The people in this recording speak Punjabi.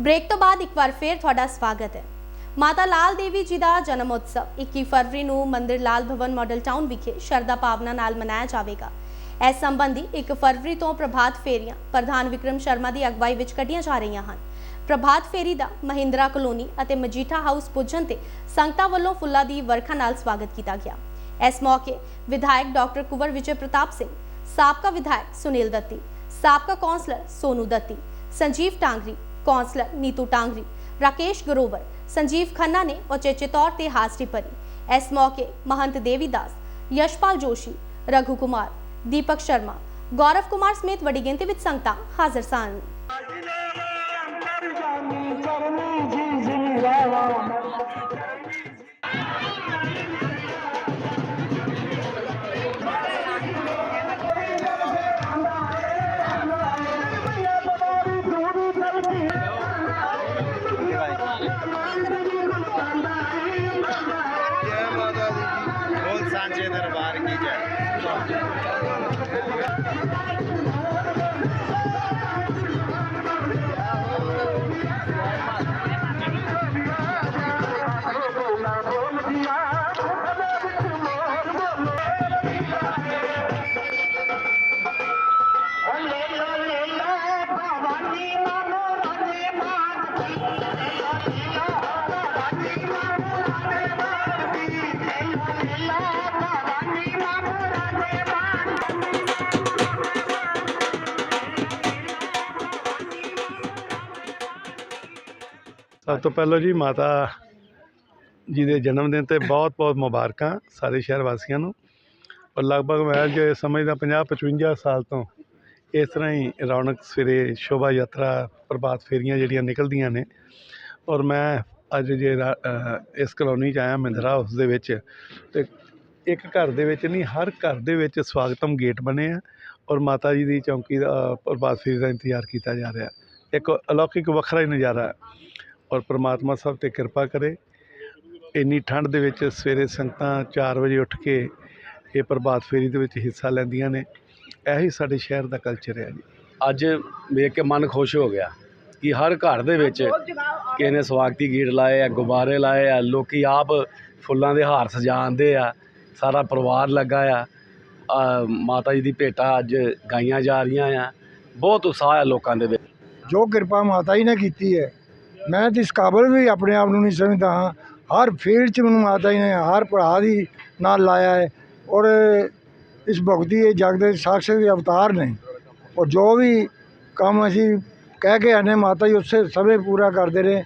ਬ੍ਰੇਕ ਤੋਂ ਬਾਅਦ ਇੱਕ ਵਾਰ ਫੇਰ ਤੁਹਾਡਾ ਸਵਾਗਤ ਹੈ। ਮਾਤਾ ਲਾਲ ਦੇਵੀ ਜੀ ਦਾ ਜਨਮ ਉਤਸਵ 21 ਫਰਵਰੀ ਨੂੰ ਮੰਦਿਰ ਲਾਲ ਭਵਨ ਮਾਡਲ ਟਾਊਨ ਵਿਖੇ ਸ਼ਰਧਾ ਭਾਵਨਾ ਨਾਲ ਮਨਾਇਆ ਜਾਵੇਗਾ। ਇਸ ਸੰਬੰਧੀ 1 ਫਰਵਰੀ ਤੋਂ ਪ੍ਰਭਾਤ ਫੇਰੀਆਂ ਪ੍ਰਧਾਨ ਵਿਕਰਮ ਸ਼ਰਮਾ ਦੀ ਅਗਵਾਈ ਵਿੱਚ ਕੱਢੀਆਂ ਜਾ ਰਹੀਆਂ ਹਨ। ਪ੍ਰਭਾਤ ਫੇਰੀ ਦਾ ਮਹਿੰਦਰਾ ਕਲੋਨੀ ਅਤੇ ਮਜੀਠਾ ਹਾਊਸ ਪੁੱਜਣ ਤੇ ਸੰਗਤਾਂ ਵੱਲੋਂ ਫੁੱਲਾਂ ਦੀ ਵਰਖਾ ਨਾਲ ਸਵਾਗਤ ਕੀਤਾ ਗਿਆ। ਇਸ ਮੌਕੇ ਵਿਧਾਇਕ ਡਾਕਟਰ ਕੁਵਰ ਵਿਜੇ ਪ੍ਰਤਾਪ ਸਿੰਘ, ਸਾਬਕਾ ਵਿਧਾਇਕ ਸੁਨੀਲ ਦੱਤੀ, ਸਾਬਕਾ ਕੌਂਸਲਰ ਸੋਨੂ ਦੱਤੀ, ਸੰਜੀਵ ਟਾਂਗਰੀ ਕੌਂਸਲਰ ਨੀਤੂ ਟਾਂਗਰੀ, ਰਾਕੇਸ਼ ਗਰੋਵਰ, ਸੰਜੀਵ ਖੰਨਾ ਨੇ ਉਚੇਚੇ ਤੌਰ ਤੇ ਹਾਜ਼ਰੀ ਭਰੀ। ਇਸ ਮੌਕੇ ਮਹੰਤ ਦੇਵੀ ਦਾਸ ਯਸ਼ਪਾਲ ਜੋਸ਼ੀ, ਰਘੂ ਕੁਮਾਰ, ਦੀਪਕ ਸ਼ਰਮਾ, ਗੌਰਵ ਕੁਮਾਰ ਸਮੇਤ ਵੱਡੀ ਗਿਣਤੀ ਵਿੱਚ ਸੰਗਤਾਂ ਹਾਜ਼ਰ ਸਨ। ਦਰਬਾਰ ਕੀ ਜੈ। ਸਭ ਤੋਂ ਪਹਿਲਾਂ ਜੀ ਮਾਤਾ ਜੀ ਦੇ ਜਨਮ ਦਿਨ ਤੇ ਬਹੁਤ ਬਹੁਤ ਮੁਬਾਰਕਾਂ ਸਾਰੇ ਸ਼ਹਿਰ ਵਾਸੀਆਂ ਨੂੰ। ਔਰ ਲਗਭਗ ਮੈਂ ਜੇ ਸਮਝਦਾ 50 55 ਸਾਲ ਤੋਂ ਇਸ ਤਰ੍ਹਾਂ ਹੀ ਰੌਣਕ ਸਵੇਰੇ ਸ਼ੋਭਾ ਯਾਤਰਾ, ਪ੍ਰਭਾਤ ਫੇਰੀਆਂ ਜਿਹੜੀਆਂ ਨਿਕਲਦੀਆਂ ਨੇ। ਔਰ ਮੈਂ ਅੱਜ ਜੇ ਰਾ- ਇਸ ਕਲੋਨੀ 'ਚ ਆਇਆ, ਮਹਿੰਦਰਾ ਹਾਊਸ ਦੇ ਵਿੱਚ ਤੇ ਇੱਕ ਘਰ ਦੇ ਵਿੱਚ ਨਹੀਂ, ਹਰ ਘਰ ਦੇ ਵਿੱਚ ਸਵਾਗਤਮ ਗੇਟ ਬਣੇ ਆ ਔਰ ਮਾਤਾ ਜੀ ਦੀ ਚੌਂਕੀ ਦਾ ਪ੍ਰਭਾਤ ਫੇਰੀ ਦਾ ਇੰਤਜ਼ਾਰ ਕੀਤਾ ਜਾ ਰਿਹਾ। ਇੱਕ ਅਲੌਕਿਕ ਵੱਖਰਾ ਹੀ ਨਜ਼ਾਰਾ। ਹੈ ਔਰ ਪ੍ਰਮਾਤਮਾ ਸਭ ਤੇ ਕਿਰਪਾ ਕਰੇ। ਇੰਨੀ ਠੰਡ ਦੇ ਵਿੱਚ ਸਵੇਰੇ ਸੰਗਤਾਂ 4 ਵਜੇ ਉੱਠ ਕੇ ਇਹ ਪ੍ਰਭਾਤ ਫੇਰੀ ਦੇ ਵਿੱਚ ਹਿੱਸਾ ਲੈਂਦੀਆਂ ਨੇ। ਇਹੀ ਸਾਡੇ ਸ਼ਹਿਰ ਦਾ ਕਲਚਰ ਹੈ ਜੀ। ਅੱਜ ਵੇਖ ਕੇ ਮਨ ਖੁਸ਼ ਹੋ ਗਿਆ ਕਿ ਹਰ ਘਰ ਦੇ ਵਿੱਚ ਕਿਸੇ ਨੇ ਸਵਾਗਤੀ ਗੀਤ ਲਾਏ ਆ ਗੁਬਾਰੇ ਲਾਏ ਆ ਲੋਕੀ ਆਪ ਫੁੱਲਾਂ ਦੇ ਹਾਰ ਸਜਾਉਂਦੇ ਆ ਸਾਰਾ ਪਰਿਵਾਰ ਲੱਗਾ ਆ। ਆ ਮਾਤਾ ਜੀ ਦੀ ਭੇਟਾ ਅੱਜ ਗਾਈਆਂ ਜਾ ਰਹੀਆਂ ਆ। ਬਹੁਤ ਉਤਸ਼ਾਹ ਆ ਲੋਕਾਂ ਦੇ ਵਿੱਚ। ਜੋ ਕਿਰਪਾ ਮਾਤਾ ਜੀ ਨੇ ਕੀਤੀ ਹੈ ਮੈਂ ਤਾਂ ਇਸ ਕਾਬਲ ਵੀ ਆਪਣੇ ਆਪ ਨੂੰ ਨਹੀਂ ਸਮਝਦਾ ਹਾਂ। ਹਰ ਫੀਲਡ 'ਚ ਮੈਨੂੰ ਮਾਤਾ ਜੀ ਨੇ, ਹਰ ਭਰਾ ਦੀ ਨਾਲ ਲਾਇਆ ਹੈ ਔਰ ਇਸ ਭਗਤੀ ਇਹ ਜਗ ਦੇ ਸਾਖਸ਼ਾਤ ਦੇ ਅਵਤਾਰ ਨੇ। ਔਰ ਜੋ ਵੀ ਕੰਮ ਅਸੀਂ ਕਹਿ ਕੇ ਆਨੇ ਮਾਤਾ ਜੀ ਉਸੇ ਸਮੇਂ ਪੂਰਾ ਕਰਦੇ ਰਹੇ